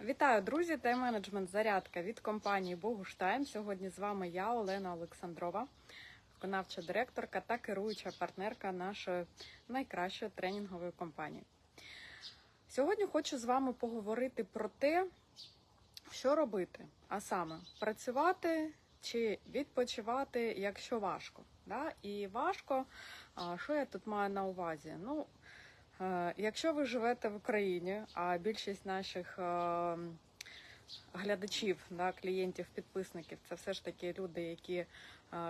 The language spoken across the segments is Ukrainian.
Вітаю, друзі! Тайм-менеджмент зарядка від компанії Богуштайм. Сьогодні з вами я, Олена Олександрова, виконавча директорка та керуюча партнерка нашої найкращої тренінгової компанії. Сьогодні хочу з вами поговорити про те, що робити, а саме працювати чи відпочивати, якщо важко. Да? І важко, що я тут маю на увазі? Ну, Якщо ви живете в Україні, а більшість наших е, глядачів, да, клієнтів, підписників це все ж таки люди, які е,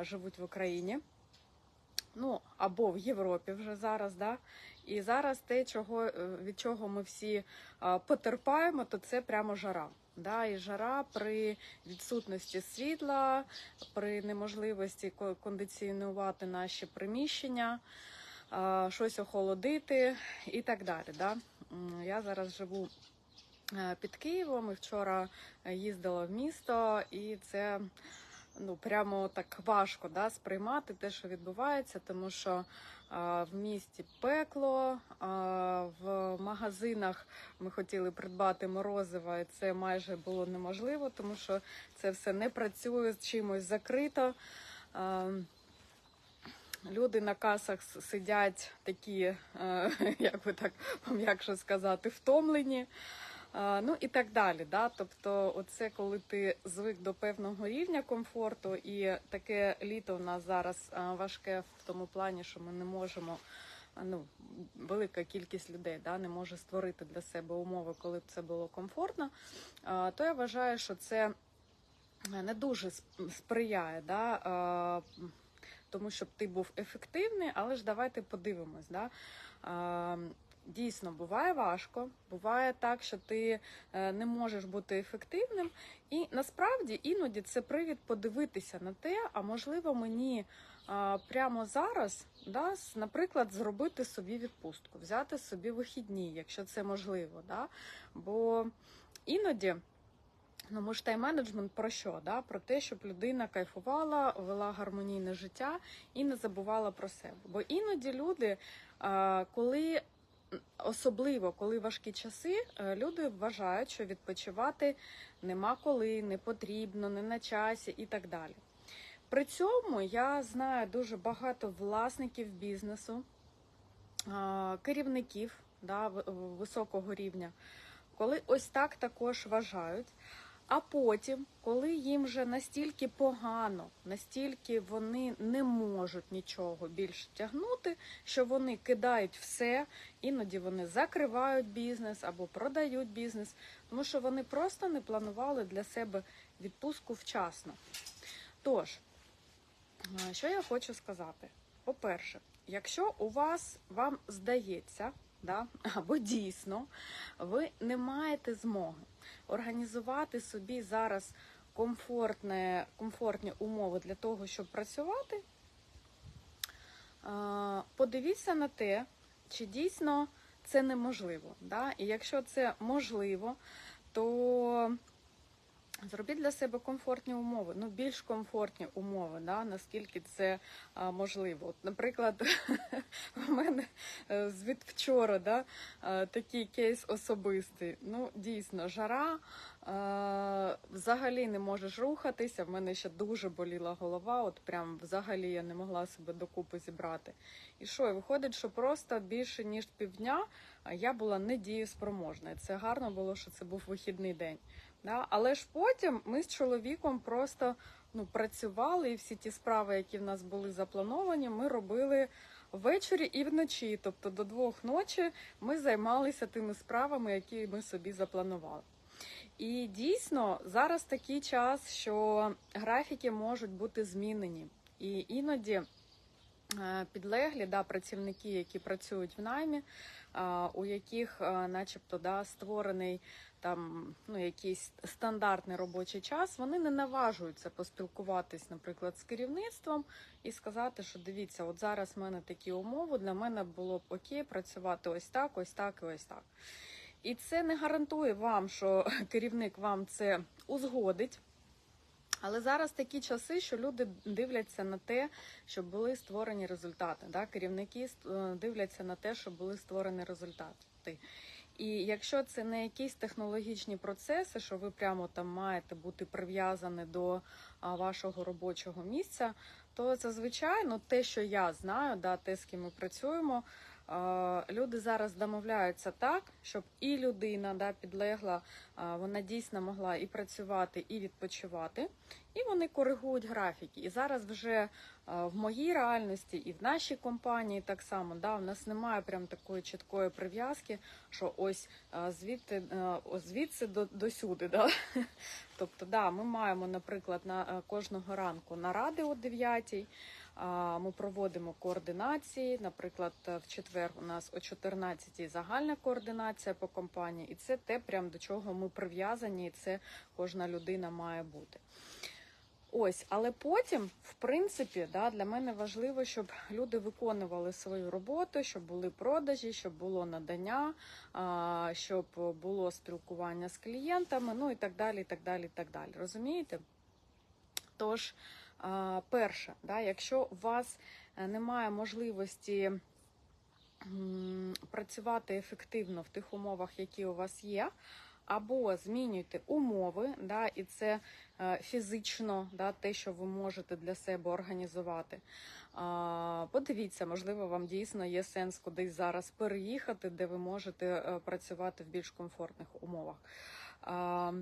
живуть в Україні, ну або в Європі вже зараз, да. І зараз те, чого, е, від чого ми всі е, потерпаємо, то це прямо жара. Да, і жара при відсутності світла, при неможливості ко- кондиціонувати наші приміщення щось охолодити і так далі. Да? Я зараз живу е, під Києвом і вчора е, їздила в місто, і це ну, прямо так важко да, сприймати те, що відбувається, тому що в місті пекло, а, в магазинах ми хотіли придбати морозиво, і це майже було неможливо, тому що це все не працює з чимось закрито. А, Люди на касах сидять такі, е, як би так пом'якше сказати, втомлені. Е, Ну і так далі. Да? Тобто, оце коли ти звик до певного рівня комфорту, і таке літо в нас зараз е, важке в тому плані, що ми не можемо. Ну, велика кількість людей да, не може створити для себе умови, коли б це було комфортно, то я вважаю, що це не дуже сп- сприяє да, тому щоб ти був ефективний, але ж давайте подивимось. Да? Дійсно, буває важко, буває так, що ти е, не можеш бути ефективним, і насправді іноді це привід подивитися на те, а можливо мені прямо зараз, да, наприклад, зробити собі відпустку, взяти собі вихідні, якщо це можливо. Да? Бо іноді Ну, ми ж тайм-менеджмент про що? Да? Про те, щоб людина кайфувала, вела гармонійне життя і не забувала про себе. Бо іноді люди, коли особливо коли важкі часи, е, люди вважають, що відпочивати нема коли, не потрібно, не на часі і так далі. При цьому я знаю дуже багато власників бізнесу, керівників да, високого рівня, коли ось так також вважають. А потім, коли їм вже настільки погано, настільки вони не можуть нічого більше тягнути, що вони кидають все, іноді вони закривають бізнес або продають бізнес, тому що вони просто не планували для себе відпустку вчасно. Тож, що я хочу сказати? По-перше, якщо у вас вам здається, да, або дійсно ви не маєте змоги організувати собі зараз комфортне, комфортні умови для того, щоб працювати, подивіться на те, чи дійсно це неможливо. Да? І якщо це можливо, то Зробіть для себе комфортні умови, ну більш комфортні умови, да, наскільки це а, можливо. От, наприклад, у мене е, звід вчора да, е, такий кейс особистий. Ну, дійсно, жара, е, взагалі не можеш рухатися. В мене ще дуже боліла голова, от прям взагалі я не могла себе докупи зібрати. І що, виходить, що просто більше ніж півдня а, я була недієспроможна. Це гарно було, що це був вихідний день. Да? Але ж потім ми з чоловіком просто ну, працювали, і всі ті справи, які в нас були заплановані, ми робили ввечері і вночі. Тобто до двох ночі ми займалися тими справами, які ми собі запланували. І дійсно зараз такий час, що графіки можуть бути змінені. І іноді е, підлеглі, да, працівники, які працюють в наймі, у яких, начебто, да, створений там ну, якийсь стандартний робочий час, вони не наважуються поспілкуватись, наприклад, з керівництвом і сказати, що дивіться, от зараз в мене такі умови, для мене було б окей працювати ось так, ось так і ось так. І це не гарантує вам, що керівник вам це узгодить. Але зараз такі часи, що люди дивляться на те, щоб були створені результати. Да? Керівники е, дивляться на те, щоб були створені результати. І якщо це не якісь технологічні процеси, що ви прямо там маєте бути прив'язані до вашого робочого місця, то це звичайно те, що я знаю, да, те, з ким ми працюємо. А, Люди зараз домовляються так, щоб і людина да, підлегла, вона дійсно могла і працювати, і відпочивати, і вони коригують графіки. І зараз вже в моїй реальності і в нашій компанії так само да, в нас немає прям такої чіткої прив'язки, що ось звідти звідси до, до сюди. Да? Тобто, да, ми маємо, наприклад, на е, кожного ранку наради о 9 а, Ми проводимо координації. Наприклад, в четвер у нас о 14 загальна координація по компанії, і це те, прям до чого ми прив'язані, і це кожна людина має бути. Ось, але потім, в принципі, да, для мене важливо, щоб люди виконували свою роботу, щоб були продажі, щоб було надання, щоб було спілкування з клієнтами, ну і так далі. і так далі, і так далі. Розумієте? Тож, перше, да, якщо у вас е, немає можливості працювати ефективно в тих умовах, які у вас є, або змінюйте умови, да, і це е, фізично, да, те, що ви можете для себе організувати. А, Подивіться, можливо, вам дійсно є сенс кудись зараз переїхати, де ви можете е, працювати в більш комфортних умовах. А,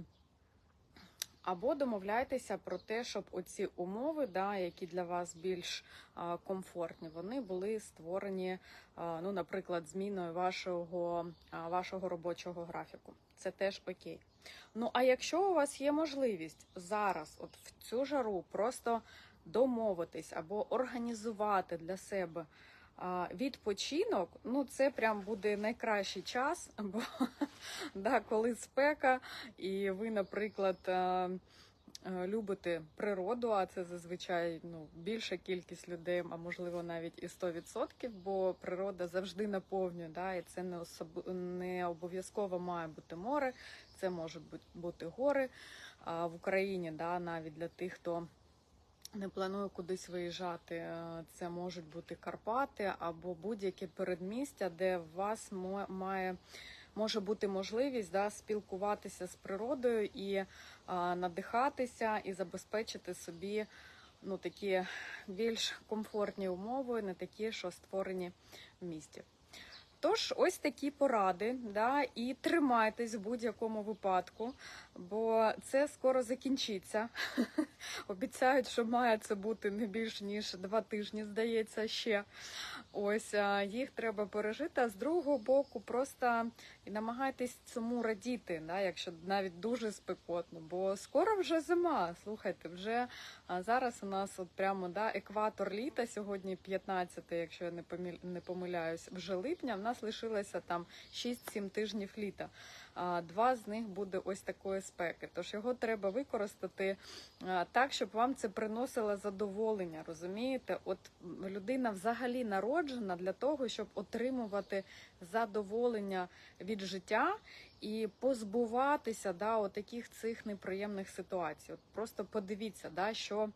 або домовляйтеся про те, щоб оці умови, да, які для вас більш а, комфортні, вони були створені, а, ну, наприклад, зміною вашого, а, вашого робочого графіку. Це теж окей. Ну а якщо у вас є можливість зараз, от в цю жару, просто домовитись або організувати для себе відпочинок, ну це прям буде найкращий час, бо да, коли спека, і ви, наприклад, а, любите природу, а це зазвичай ну, більша кількість людей, а можливо навіть і 100%, бо природа завжди наповнює, да, і це не, особ... не обов'язково має бути море, це можуть бути, гори а, в Україні, да, навіть для тих, хто не планую кудись виїжджати. е, Це можуть бути Карпати або будь-яке передмістя, де вас має може бути можливість да, спілкуватися з природою і а, надихатися, і забезпечити собі ну, такі більш комфортні умови, не такі, що створені в місті. Тож, ось такі поради, да, і тримайтесь в будь-якому випадку, бо це скоро закінчиться. Обіцяють, що має це бути не більш ніж два тижні, здається, ще. Ось їх треба пережити. А з другого боку, просто намагайтесь цьому радіти, да, якщо навіть дуже спекотно, бо скоро вже зима. Слухайте, вже зараз у нас от прямо да, екватор літа, сьогодні 15, якщо я не помиляюсь, вже липня. В нас лишилося там 6-7 тижнів літа. Два з них буде ось такої спеки. Тож його треба використати так, щоб вам це приносило задоволення. Розумієте? От людина взагалі народжена для того, щоб отримувати задоволення від життя і позбуватися да, от таких цих неприємних ситуацій. От просто подивіться, да, що.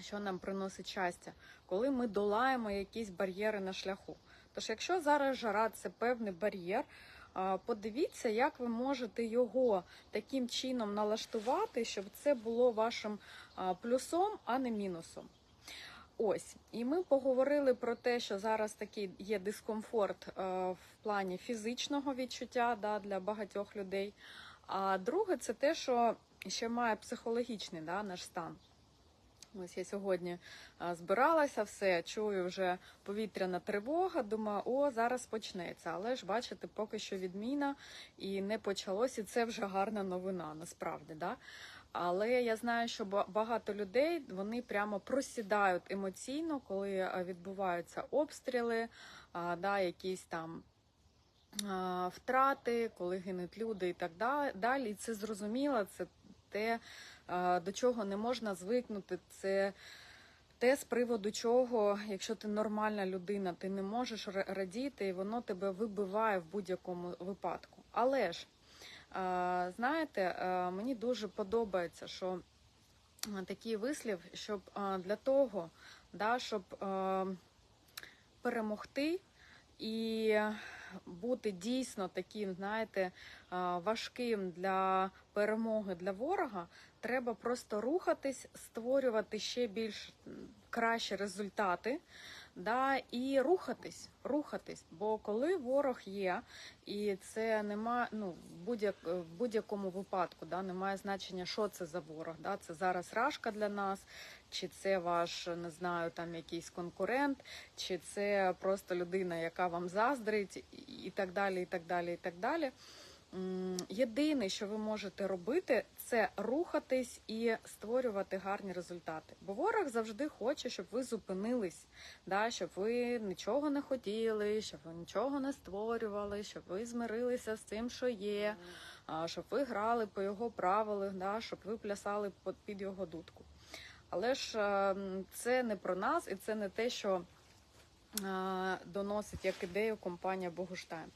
Що нам приносить щастя, коли ми долаємо якісь бар'єри на шляху. Тож, якщо зараз жара це певний бар'єр, подивіться, як ви можете його таким чином налаштувати, щоб це було вашим плюсом, а не мінусом. Ось, і ми поговорили про те, що зараз такий є дискомфорт в плані фізичного відчуття да, для багатьох людей. А друге, це те, що ще має психологічний да, наш стан. Ось я сьогодні збиралася, все чую вже повітряна тривога. Думаю, о, зараз почнеться. Але ж бачите, поки що відміна і не почалось, і це вже гарна новина, насправді. Да? Але я знаю, що багато людей вони прямо просідають емоційно, коли відбуваються обстріли, да, якісь там втрати, коли гинуть люди і так далі. І це зрозуміло, це те, до чого не можна звикнути. Це те, з приводу чого, якщо ти нормальна людина, ти не можеш радіти, і воно тебе вибиває в будь-якому випадку. Але ж, знаєте, мені дуже подобається, що такий вислів, щоб для того, да, щоб перемогти і бути дійсно таким, знаєте, важким для перемоги для ворога, треба просто рухатись, створювати ще більш кращі результати. Да, і рухатись, рухатись. Бо коли ворог є, і це нема, ну в будь-як в будь-якому випадку, да, немає значення, що це за ворог. Да, це зараз рашка для нас, чи це ваш не знаю, там якийсь конкурент, чи це просто людина, яка вам заздрить, і так далі, і так далі, і так далі. Єдине, що ви можете робити, це рухатись і створювати гарні результати. Бо ворог завжди хоче, щоб ви зупинились, да, щоб ви нічого не хотіли, щоб ви нічого не створювали, щоб ви змирилися з тим, що є, щоб ви грали по його правилах, да, щоб ви плясали під його дудку. Але ж е, це не про нас, і це не те, що е, доносить як ідею компанія Богуштайм.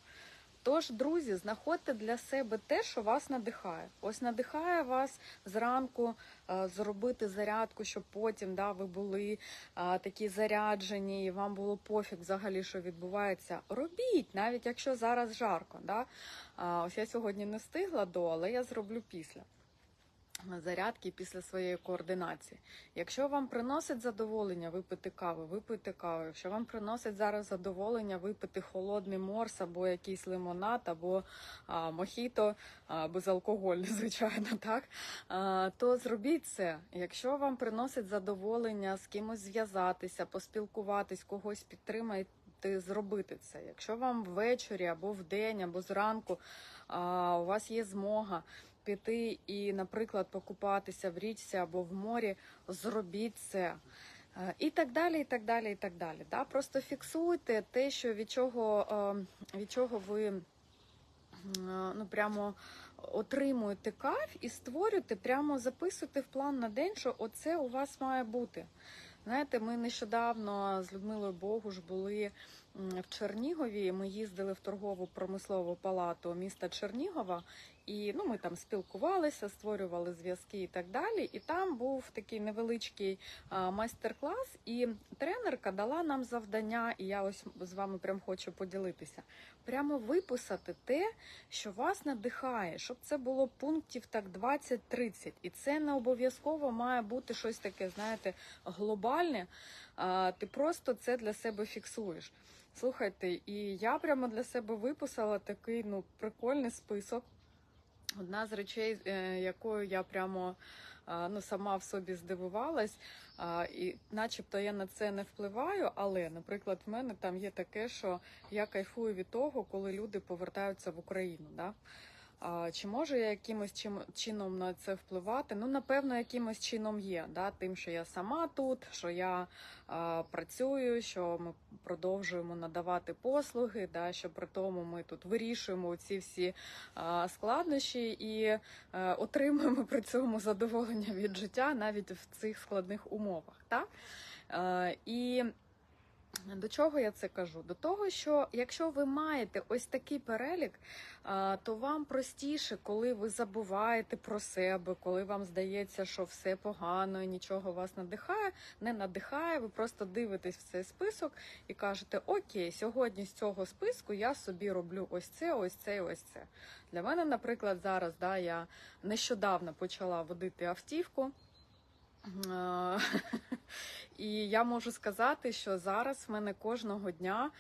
Тож, друзі, знаходьте для себе те, що вас надихає. Ось надихає вас зранку е, зробити зарядку, щоб потім да, ви були е, такі заряджені, і вам було пофіг взагалі, що відбувається. Робіть, навіть якщо зараз жарко. Да? Ось я сьогодні не встигла до, але я зроблю після зарядки після своєї координації. Якщо вам приносить задоволення випити каву, випийте каву. Якщо вам приносить зараз задоволення випити холодний морс або якийсь лимонад, або а, мохіто, а, безалкогольний, звичайно, так, а, то зробіть це. Якщо вам приносить задоволення з кимось зв'язатися, поспілкуватись, когось підтримати, зробити це. Якщо вам ввечері або вдень, або зранку а, у вас є змога піти і, наприклад, покупатися в річці або в морі, зробіть це. Е, І так далі, і так далі, і так далі. Да? Просто фіксуйте те, що від чого, е, від чого ви е, ну, прямо отримуєте кайф і створюєте, прямо записуйте в план на день, що оце у вас має бути. Знаєте, ми нещодавно з Людмилою Богуш були в Чернігові. Ми їздили в торгову промислову палату міста Чернігова, і ну, ми там спілкувалися, створювали зв'язки і так далі. І там був такий невеличкий майстер-клас, і тренерка дала нам завдання, і я ось з вами прям хочу поділитися. Прямо виписати те, що вас надихає, щоб це було пунктів так 20-30. І це не обов'язково має бути щось таке, знаєте, глобальне. Ти просто це для себе фіксуєш. Слухайте, і я прямо для себе виписала такий ну прикольний список. Одна з речей, е, якою я прямо ну, сама в собі здивувалась, і начебто я на це не впливаю, але, наприклад, в мене там є таке, що я кайфую від того, коли люди повертаються в Україну. Да? А, чи можу я якимось чим, чином на це впливати? Ну, напевно, якимось чином є. Да? Тим, що я сама тут, що я а, працюю, що ми продовжуємо надавати послуги, да? що при тому ми тут вирішуємо ці всі а, складнощі і е, отримуємо при цьому задоволення від життя навіть в цих складних умовах. Так? Е, І до чого я це кажу? До того, що якщо ви маєте ось такий перелік, то вам простіше, коли ви забуваєте про себе, коли вам здається, що все погано і нічого вас надихає, не надихає. Ви просто дивитесь в цей список і кажете: Окей, сьогодні з цього списку я собі роблю ось це, ось це, і ось це. Для мене, наприклад, зараз да, я нещодавно почала водити автівку. Е, І я можу сказати, що зараз в мене кожного дня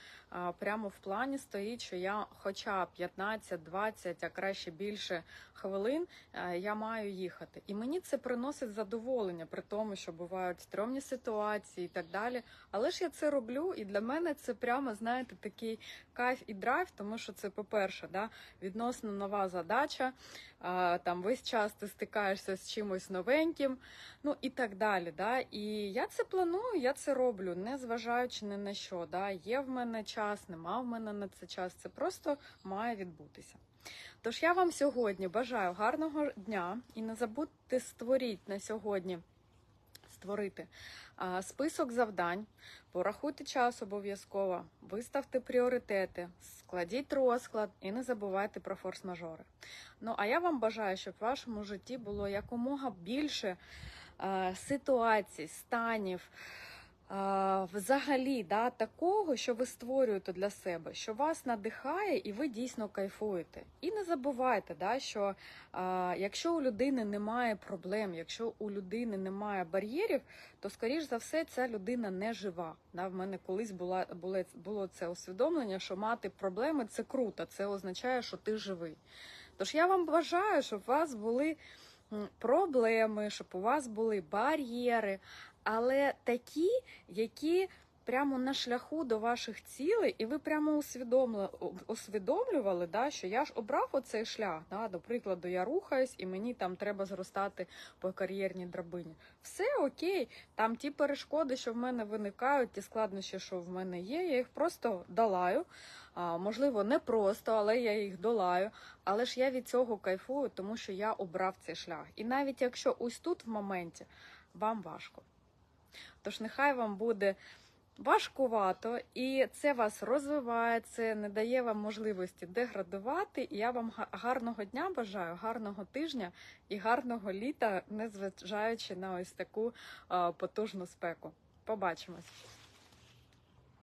прямо в плані стоїть, що я хоча 15-20, а краще більше хвилин а, я маю їхати. І мені це приносить задоволення, при тому, що бувають стрьомні ситуації і так далі. Але ж я це роблю, і для мене це прямо, знаєте, такий кайф і драйв, тому що це, по-перше, да, відносно нова задача. Там весь час ти стикаєшся з чимось новеньким, ну і так далі. Да? І я це планую, я це роблю, не зважаючи ні на що. Да? Є в мене час, нема в мене на це час. Це просто має відбутися. Тож я вам сьогодні бажаю гарного дня і не забудьте створіть на сьогодні. Створити список завдань, порахуйте час обов'язково, виставте пріоритети, складіть розклад і не забувайте про форс-мажори. Ну а я вам бажаю, щоб в вашому житті було якомога більше ситуацій, станів, взагалі да, такого, що ви створюєте для себе, що вас надихає і ви дійсно кайфуєте. І не забувайте, да, що а, якщо у людини немає проблем, якщо у людини немає бар'єрів, то скоріш за все ця людина не жива. Да, в мене колись була, було, це усвідомлення, що мати проблеми це круто, це означає, що ти живий. Тож я вам бажаю, щоб у вас були проблеми, щоб у вас були бар'єри, але такі, які прямо на шляху до ваших цілей, і ви прямо усвідомлювали, да, що я ж обрав оцей шлях. Да, до прикладу, я рухаюсь і мені там треба зростати по кар'єрній драбині. Все окей, там ті перешкоди, що в мене виникають, ті складнощі, що в мене є, я їх просто долаю. А, можливо, не просто, але я їх долаю. Але ж я від цього кайфую, тому що я обрав цей шлях. І навіть якщо ось тут в моменті вам важко. Тож нехай вам буде важкувато, і це вас розвиває, це не дає вам можливості деградувати. І я вам гарного дня бажаю, гарного тижня і гарного літа, незважаючи на ось таку потужну спеку. Побачимось!